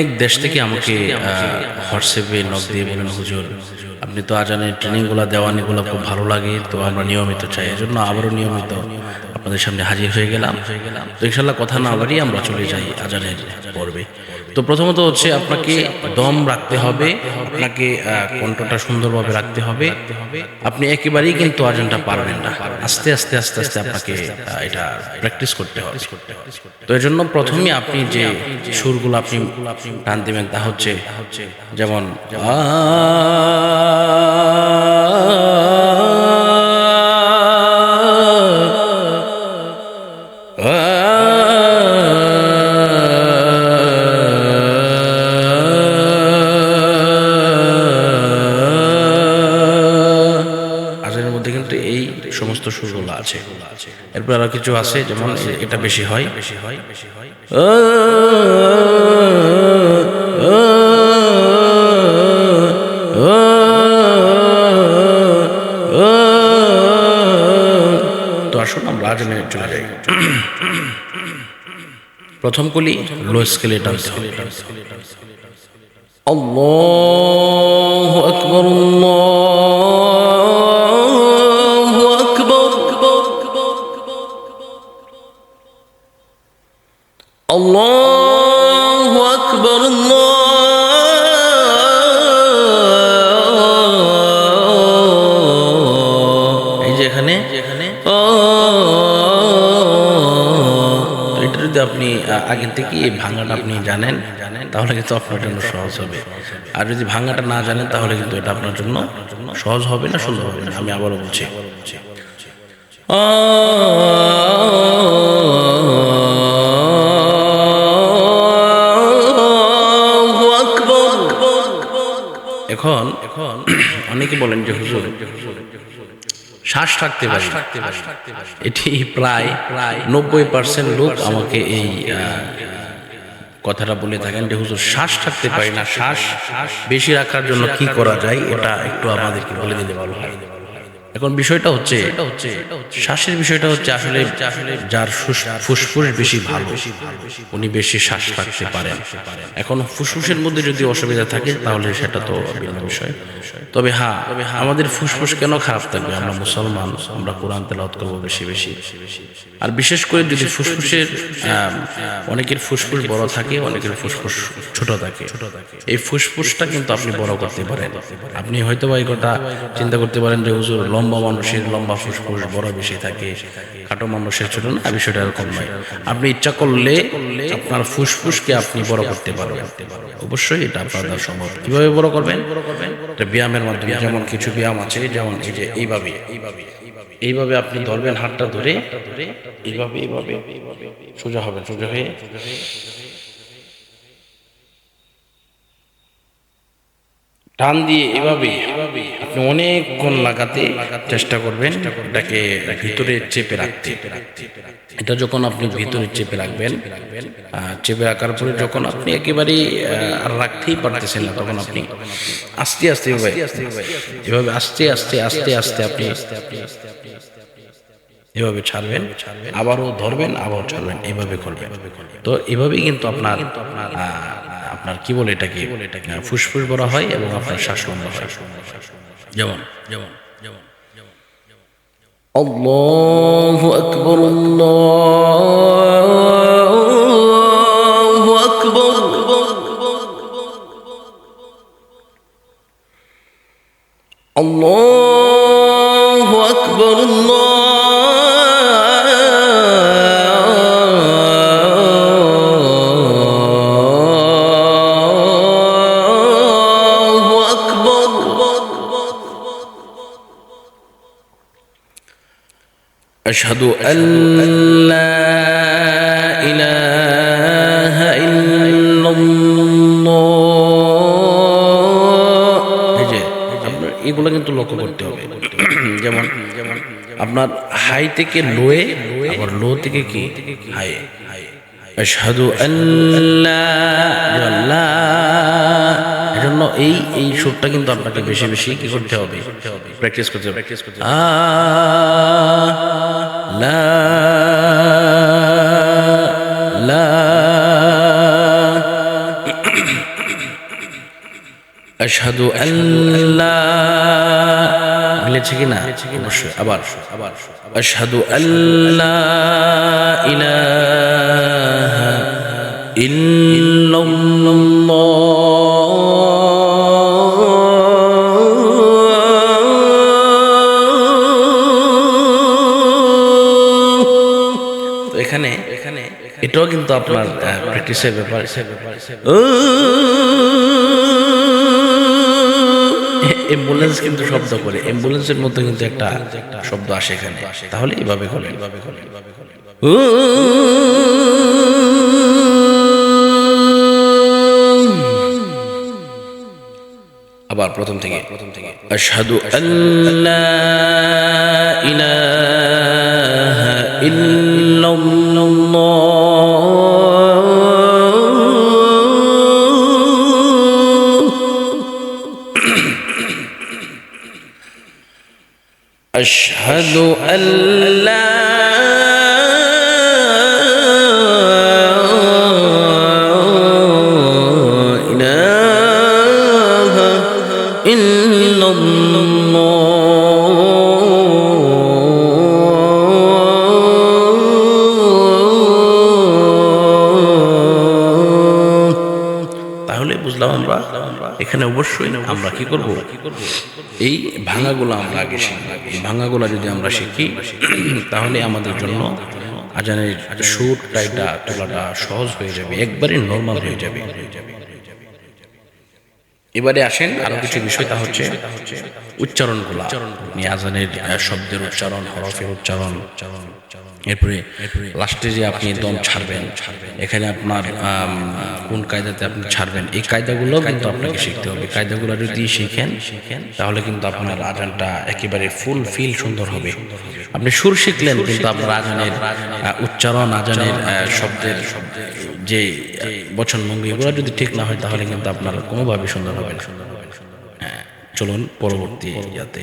অনেক দেশ থেকে আমাকে হোয়াটসঅ্যাপে নক দিয়ে বলেন, হুজুর, আপনি তো আজানের ট্রেনিংগুলো দেওয়ানিগুলো খুব ভালো লাগে, তো আমরা নিয়মিত চাই। এজন্য আবারও নিয়মিত আপনাদের সামনে হাজির হয়ে গেলাম। তো ইনশাল্লাহ কথা না বাড়িয়ে আমরা চলে যাই আজানের পর্বে। তো প্রথমত হচ্ছে আপনাকে দম রাখতে হবে আপনাকে কণ্ঠটা সুন্দরভাবে রাখতে হবে। আপনি একেবারেই কিন্তু আজানটা পারবেন না। আস্তে আস্তে আস্তে আস্তে আপনাকে এটা প্র্যাকটিস করতে হবে। তো এর জন্য প্রথমে আপনি যে সুরগুলো আপনি টান দেবেন তা হচ্ছে যেমন আজানের এরপর আরও কিছু আছে, যেমন এটা বেশি হয়। বেশি হয় বেশি হয় তো আসুন আমরা আজনে চলে যাই। প্রথম কলি লো স্কেলে ডান্স আল্লাহ আকবর, আল্লাহ الله أكبر الله এই যে এখানে এখানে এটা যদি আপনি আ- আগে থেকে এই ভাঙাটা আপনি জানেন জানেন তাহলে কিন্তু আপনার জন্য সহজ হবে আর যদি ভাঙাটা না জানেন তাহলে কিন্তু এটা আপনার জন্য সহজ হবে না সুন্দর হবে না আমি আবারও বলছি আল্লাহু অনেকে বলেন যে হুজুর? শ্বাস থাকতে এটি প্রায় প্রায় নব্বই পার্সেন্ট লোক আমাকে এই কথাটা বলে থাকেন যে, হুজুর, শ্বাস থাকতে পারি না। শ্বাস বেশি রাখার জন্য কি করা যায়? এটা একটু আমাদেরকে বলে দিলে ভালো হয়। এখন বিষয়টা হচ্ছে শ্বাসের বিষয়টা হচ্ছে আসলে যার ফুসফুস বেশি ভালো উনি বেশি শ্বাস রাখতে পারেন। এখন ফুসফুসের মধ্যে যদি অসুবিধা থাকে তাহলে সেটা তো ভিন্ন বিষয়। তবে হ্যাঁ আমাদের ফুসফুস কেন খারাপ থাকবে? আমরা মুসলমান আমরা কোরআন তেলাওয়াত করব বেশি বেশি। আর বিশেষ করে যদি ফুসফুসের অনেকের ফুসফুস বড় থাকে অনেকের ফুসফুস ছোট থাকে। এই ফুসফুসটা কিন্তু আপনি বড় করতে পারেন। আপনি হয়তো বা এই কথা চিন্তা করতে পারেন যে হুজুর লম্বা মানুষের লম্বা ফুসফুস, বড় বেশি থাকে, খাটো মানুষের ছোট না, বিষয়টা এরকম নয়। আপনি ইচ্ছা করলে আপনার ফুসফুসকে আপনি বড় করতে পারবেন। অবশ্যই এটা আপনার সম্ভব। কীভাবে বড় করবেন? ব্যায়ামের মাধ্যমে। যেমন কিছু ব্যায়াম আছে, যেমন এই যে এইভাবে। এইভাবে এইভাবে আপনি ধরবেন হাতটা ধরে, এইভাবে এইভাবে। সোজা হবেন সোজা হয়ে। টান দিয়ে এভাবে আপনি অনেকক্ষণ লাগাতে চেষ্টা করবেন, এটাকে ভিতরে চেপে রাখতে। এটা যখন আপনি ভিতরে চেপে রাখবেন চেপে রাখার পরে যখন আপনি একেবারে আর রাখতেই পারতেছেন না, তখন আপনি আস্তে আস্তে এভাবে আস্তে আস্তে আস্তে আস্তে আপনি এভাবে ছাড়বেন, আবারও ধরবেন আবার ছাড়বেন, এভাবে করবেন। তো এভাবেই কিন্তু আপনার আপনার কি বলে এটাকে আহ, ফুসফুস বড় হয় এবং আপনার শ্বাস লম্বা হয় যেমন যেমন যেমন الله أكبر الله أكبر الله أشهد أن لا إله إلا الله এই যে আপনার এগুলো কিন্তু লক্ষ্য করতে হবে যেমন যেমন আপনার হাই থেকে লোয়ে আবার লো থেকে কি হাই আশহাদু আল্লাহ এজন্য এই এই সুরটা কিন্তু আপনাকে বেশি বেশি কি করতে হবে প্র্যাকটিস করতে হবে প্র্যাকটিস করতে হবে লা লা আশহাদু আল্লা মিলেছে কি না অবশ্যই আবার আবার আশহাদু আল্লা ইলাহা ইল্লাল্লাহ। এটাও কিন্তু আপনার প্র্যাকটিসের ব্যাপার। অ্যাম্বুলেন্স কিন্তু শব্দ করে। অ্যাম্বুলেন্সের মধ্যে কিন্তু একটা শব্দ আসে এখানে। তাহলে এভাবে করে আবার প্রথম থেকে। প্রথম থেকে আল্লা ইলাহা ইল্লাল্লাহ। أشهد أن لا তাহলে বুঝলাম আমরা, এখানে অবশ্যই আমরা কি করব? এই ভাঙাগুলো আমরা আগে এই ভাঙাগুলো যদি আমরা শিখি, তাহলে আমাদের জন্য আজানের সুরটা এটা তোলাটা সহজ হয়ে যাবে, একবারে নর্মাল হয়ে যাবে। এবারে আসেন, আরও কিছু বিষয়, তা হচ্ছে উচ্চারণগুলো। আজানের শব্দের উচ্চারণ, হরফের উচ্চারণ উচ্চারণ। এরপরে লাস্টে যে আপনি দম ছাড়বেন এখানে আপনার কোন কায়দাতে আপনি ছাড়বেন? এই কায়দাগুলো কিন্তু আপনাকে শিখতে হবে। কায়দাগুলো যদি শিখেন তাহলে কিন্তু আপনার আজানটা একেবারে ফুল ফিল সুন্দর হবে। আপনি সুর শিখলেন কিন্তু আপনার আজানের উচ্চারণ আজানের শব্দের যে বচন ভঙ্গি এগুলো যদি ঠিক না হয় তাহলে কিন্তু আপনার কোনোভাবে সুন্দর হবে না। হ্যাঁ, চলুন পরবর্তী ইয়াতে।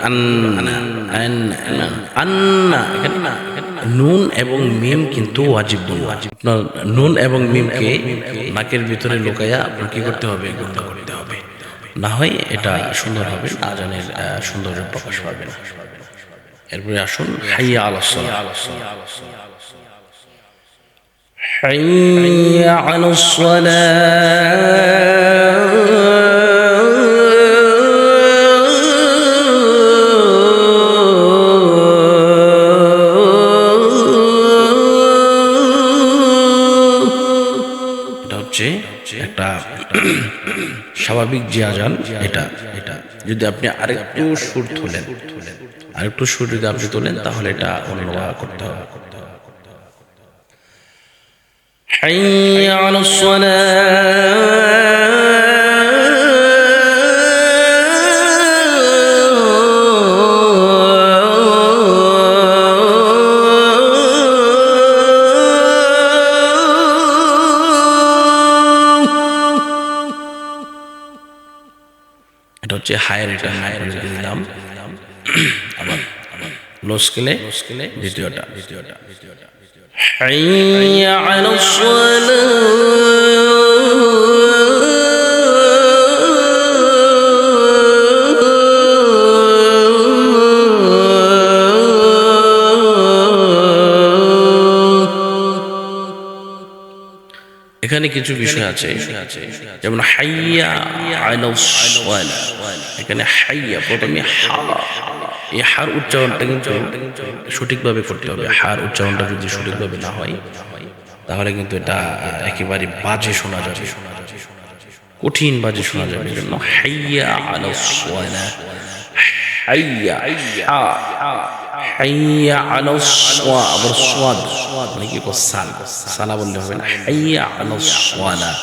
আন্না আন্না আন্না এখানে নুন এবং মিম কিন্তু ওয়াজিব বলবো আপনার নুন এবং মিমকে নাকের ভিতরে লুকাইয়া আপনার কি করতে হবে গুণা করতে হবে না হয় এটা সুন্দর হবে না আজানের আহ, সৌন্দর্য প্রকাশ পাবে না এরপরে আসুন হাইয়া আলাসলা حي على الصلاة হচ্ছে একটা স্বাভাবিক যে আজান এটা এটা যদি আপনি আরেকটু সুর তোলেন আরেকটু সুর যদি আপনি তোলেন তাহলে এটা অন্যভাবে করতে হবে حي على الصلاة হচ্ছে হায়ার এটা হায়ার দিলাম আবার আবার লো স্কেলে স্কেলে দ্বিতীয়টা। দ্বিতীয়টা দ্বিতীয়টা এখানে কিছু বিষয় আছে। যেমন হাইয়া এখানে হাইয়া, প্রথমে এই হার উচ্চারণটা কিন্তু সঠিকভাবে করতে হবে। হার উচ্চারণটা যদি সঠিকভাবে না হয়, তাহলে কিন্তু এটা একেবারে বাজে শোনা যাবে। কঠিন বাজে শোনা যাবে। হাইয়া সালাহ হাইয়া হাইয়া আলাস সালাহ আবার সাদ অনেকে কো সাল সালা বললে হবে না হাইয়া আলাস সালাহ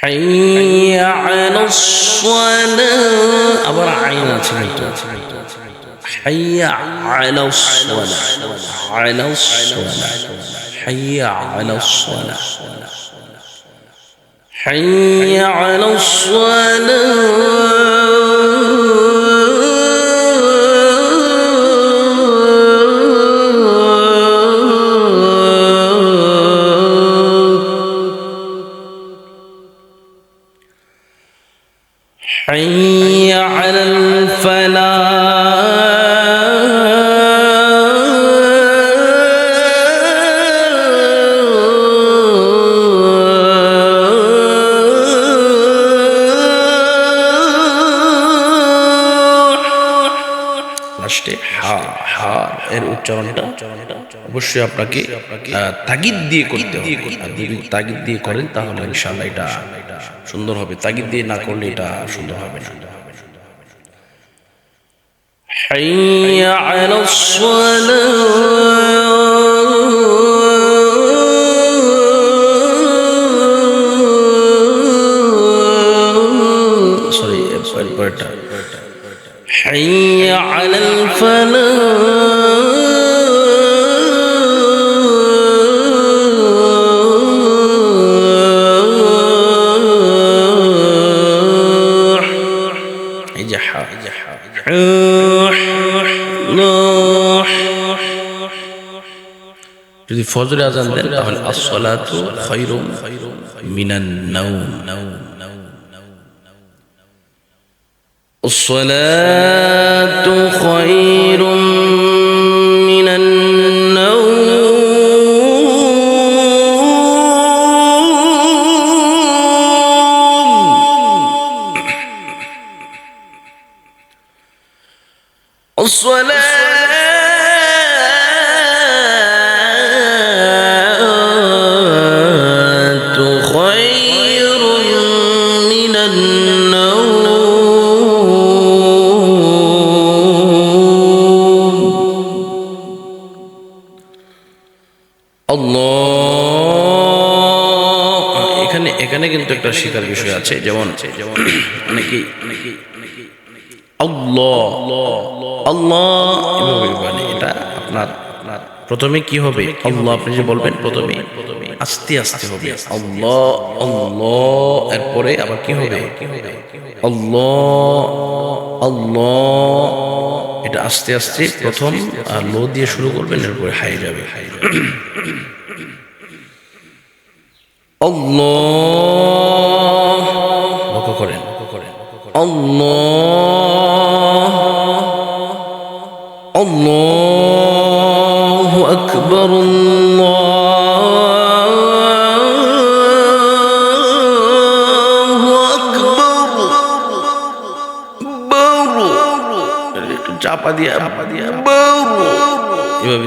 حي على الصلاة আবার আইন আছে কিন্তু حي على الصلاة على الصلاة حي على الصلاة এর উচ্চারণটা অবশ্যই আপনাকে আহ, তাগিদ দিয়ে করতে হবে আর যদি তাগিদ দিয়ে করেন তাহলে ইনশাআল্লাহ এটা সুন্দর হবে তাগিদ দিয়ে না করলে এটা সুন্দর হবে না حي على الصلاة ফজরে আজান দেন তাহলে আসসালাতু খায়রুম মিনান নাওম الصلاة خير আছে, যেমন অনেকেই মানে এটা আপনার প্রথমে কি হবে? আল্লাহ আপনি যে বলবেন প্রথমে আস্তে আস্তে হবে। আল্লাহ আল্লাহ, এরপরে আবার কি হবে? আল্লাহ আল্লাহ, এটা আস্তে আস্তে প্রথম লো দিয়ে শুরু করবেন, এরপরে হাই যাবে হাই যাবে। আল্লাহ লক্ষ্য করেন। লক্ষ্য করেন আল্লাহ আল্লাহ আকবর চাপা দিয়া। চাপা দিয়া এভাবে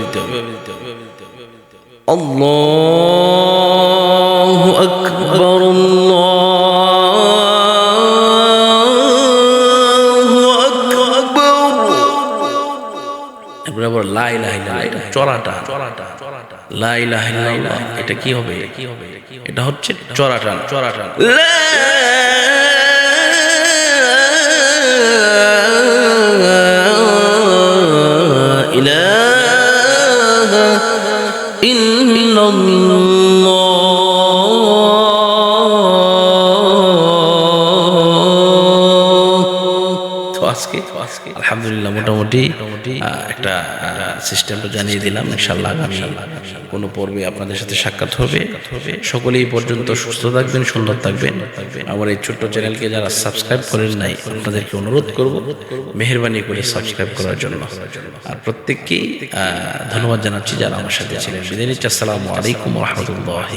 দিতে হবে। এভাবে এটা চড়াটা। এটা কি হবে? এটা হচ্ছে চড়াটা। চড়াটা লা ইলাহা তো আজকে। আলহামদুলিল্লাহ, মোটামুটি একটা সিস্টেমটা জানিয়ে দিলাম। ইনশাল্লাহ আগামী কোনো পর্বে আপনাদের সাথে সাক্ষাৎ হবে। সকলেই পর্যন্ত সুস্থ থাকবেন, সুন্দর থাকবেন। আমার এই ছোট্ট চ্যানেলকে যারা সাবস্ক্রাইব করেন নাই, আপনাদেরকে অনুরোধ করব, মেহরবানি করে সাবস্ক্রাইব করার জন্য। আর প্রত্যেককেই ধন্যবাদ জানাচ্ছি যারা আমার সাথে ছিলেন। বিদায় নিচ্ছি। আসসালামু আলাইকুম রহমতুল্লাহ।